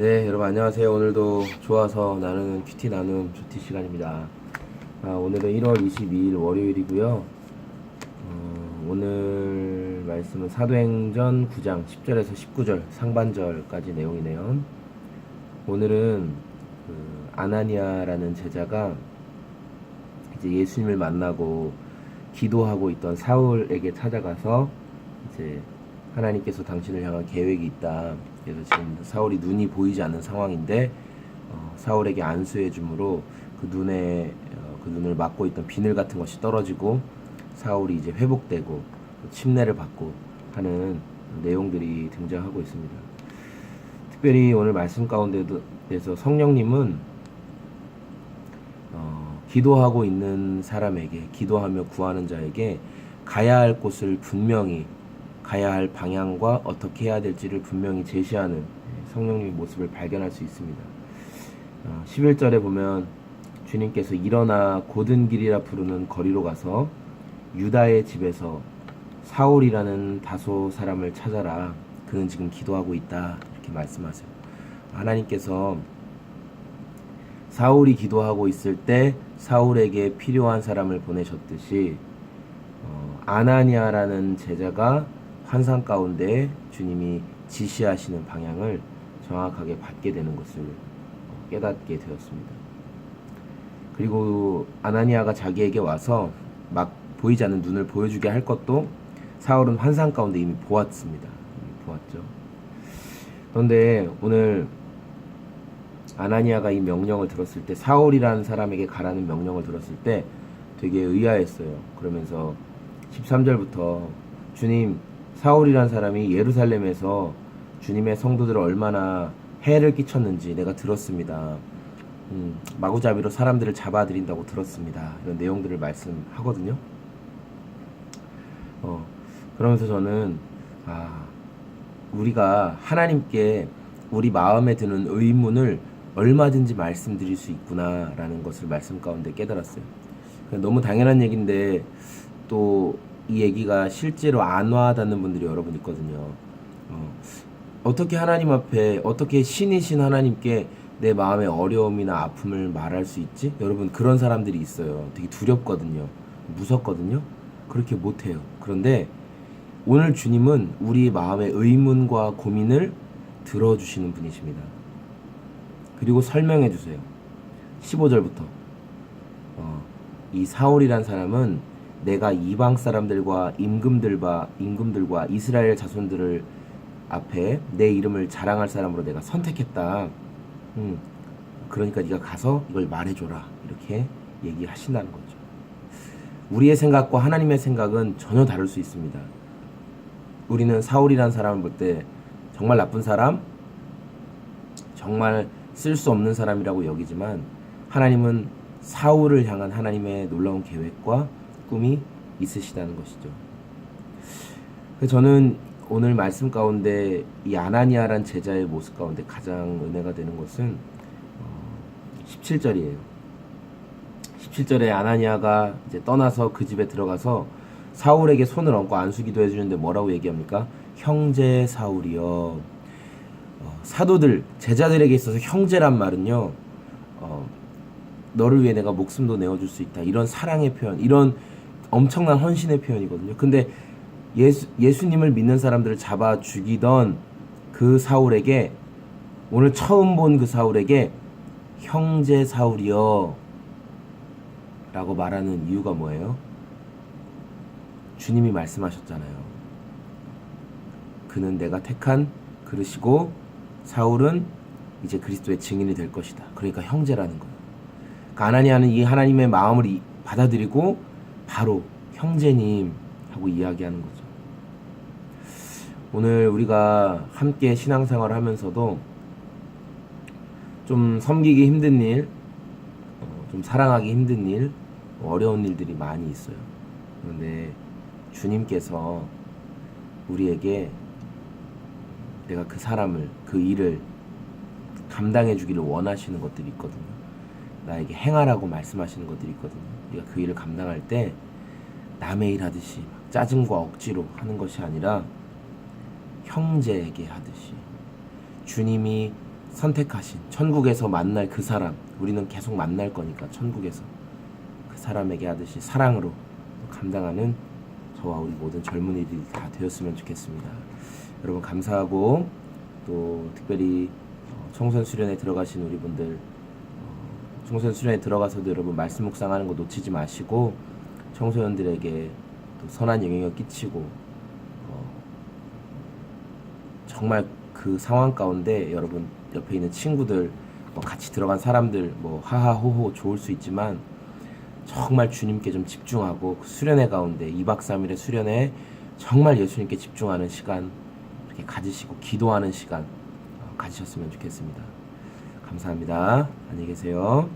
네, 여러분 안녕하세요. 오늘도 좋아서 나누는 큐티 나눔 큐티 시간입니다. 아, 오늘은 1월 22일 월요일이고요. 어, 오늘 말씀은 사도행전 9장 10절에서 19절 상반절까지 내용이네요. 오늘은 그 아나니아라는 제자가 이제 예수님을 만나고 기도하고 있던 사울에게 찾아가서 이제 하나님께서 당신을 향한 계획이 있다. 그래서 지금 사울이 눈이 보이지 않는 상황인데 어, 사울에게 안수해 주므로 그 눈에 어, 그 눈을 막고 있던 비늘 같은 것이 떨어지고 사울이 이제 회복되고 침례를 받고 하는 내용들이 등장하고 있습니다. 특별히 오늘 말씀 가운데서 성령님은 어, 기도하고 있는 사람에게 기도하며 구하는 자에게 가야 할 곳을 분명히 가야 할 방향과 어떻게 해야 될지를 분명히 제시하는 성령님의 모습을 발견할 수 있습니다. 어, 11절에 보면 주님께서 일어나 고든 길이라 부르는 거리로 가서 유다의 집에서 사울이라는 다소 사람을 찾아라. 그는 지금 기도하고 있다. 이렇게 말씀하세요. 하나님께서 사울이 기도하고 있을 때 사울에게 필요한 사람을 보내셨듯이 어, 아나니아라는 제자가 환상 가운데 주님이 지시하시는 방향을 정확하게 받게 되는 것을 어, 깨닫게 되었습니다. 그리고 아나니아가 자기에게 와서 막 보이지 않는 눈을 보여주게 할 것도 사울은 환상 가운데 이미 보았습니다. 이미 보았죠. 그런데 오늘 아나니아가 이 명령을 들었을 때 사울이라는 사람에게 가라는 명령을 들었을 때 되게 의아했어요. 그러면서 13절부터 주님 사울이라는 사람이 예루살렘에서 주님의 성도들을 얼마나 해를 끼쳤는지 내가 들었습니다. 음, 마구잡이로 사람들을 잡아들인다고 들었습니다. 이런 내용들을 말씀하거든요. 어, 그러면서 저는 아, 우리가 하나님께 우리 마음에 드는 의문을 얼마든지 말씀드릴 수 있구나라는 것을 말씀 가운데 깨달았어요. 너무 당연한 얘기인데 또 이 얘기가 실제로 안 와닿는 분들이 여러분 있거든요. 어, 어떻게 하나님 앞에 어떻게 신이신 하나님께 내 마음의 어려움이나 아픔을 말할 수 있지? 여러분 그런 사람들이 있어요. 되게 두렵거든요. 무섭거든요. 그렇게 못해요. 그런데 오늘 주님은 우리 마음의 의문과 고민을 들어주시는 분이십니다. 그리고 설명해 주세요. 15절부터. 어, 이 사울이란 사람은 내가 이방 사람들과 임금들과 임금들과 이스라엘 자손들을 앞에 내 이름을 자랑할 사람으로 내가 선택했다. 음, 그러니까 네가 가서 이걸 말해줘라. 이렇게 얘기하신다는 거죠. 우리의 생각과 하나님의 생각은 전혀 다를 수 있습니다. 우리는 사울이라는 사람을 볼 때 정말 나쁜 사람, 정말 쓸 수 없는 사람이라고 여기지만 하나님은 사울을 향한 하나님의 놀라운 계획과 꿈이 있으시다는 것이죠. 저는 오늘 말씀 가운데 이 아나니아란 제자의 모습 가운데 가장 은혜가 되는 것은 17절이에요. 17절에 아나니아가 이제 떠나서 그 집에 들어가서 사울에게 손을 얹고 안수기도 해주는데 뭐라고 얘기합니까? 형제 사울이여. 어, 사도들 제자들에게 있어서 형제란 말은요. 어, 너를 위해 내가 목숨도 내어줄 수 있다. 이런 사랑의 표현, 이런 엄청난 헌신의 표현이거든요. 근데 예수, 예수님을 믿는 사람들을 잡아 죽이던 그 사울에게 오늘 처음 본 그 사울에게 형제 사울이여 라고 말하는 이유가 뭐예요? 주님이 말씀하셨잖아요. 그는 내가 택한 그릇이고 사울은 이제 그리스도의 증인이 될 것이다. 그러니까 형제라는 거예요. 아나니아는 이 하나님의 마음을 받아들이고 바로 형제님 하고 이야기하는 거죠. 오늘 우리가 함께 신앙생활을 하면서도 좀 섬기기 힘든 일, 어, 좀 사랑하기 힘든 일, 어려운 일들이 많이 있어요. 그런데 주님께서 우리에게 내가 그 사람을, 그 일을 감당해 주기를 원하시는 것들이 있거든요. 나에게 행하라고 말씀하시는 것들이 있거든요. 우리가 그 일을 감당할 때 남의 일 하듯이 짜증과 억지로 하는 것이 아니라 형제에게 하듯이 주님이 선택하신 천국에서 만날 그 사람 우리는 계속 만날 거니까 천국에서 그 사람에게 하듯이 사랑으로 감당하는 저와 우리 모든 젊은이들이 다 되었으면 좋겠습니다. 여러분 감사하고 또 특별히 어, 청소년 수련회 들어가신 우리 분들 어, 청소년 수련회 들어가서도 여러분 말씀 묵상하는 거 놓치지 마시고 청소년들에게 또 선한 영향을 끼치고 어, 정말 그 상황 가운데 여러분 옆에 있는 친구들 뭐 같이 들어간 사람들 뭐 하하호호 좋을 수 있지만 정말 주님께 좀 집중하고 그 수련회 가운데 2박 3일의 수련회 정말 예수님께 집중하는 시간 이렇게 가지시고 기도하는 시간 어, 가지셨으면 좋겠습니다. 감사합니다. 안녕히 계세요.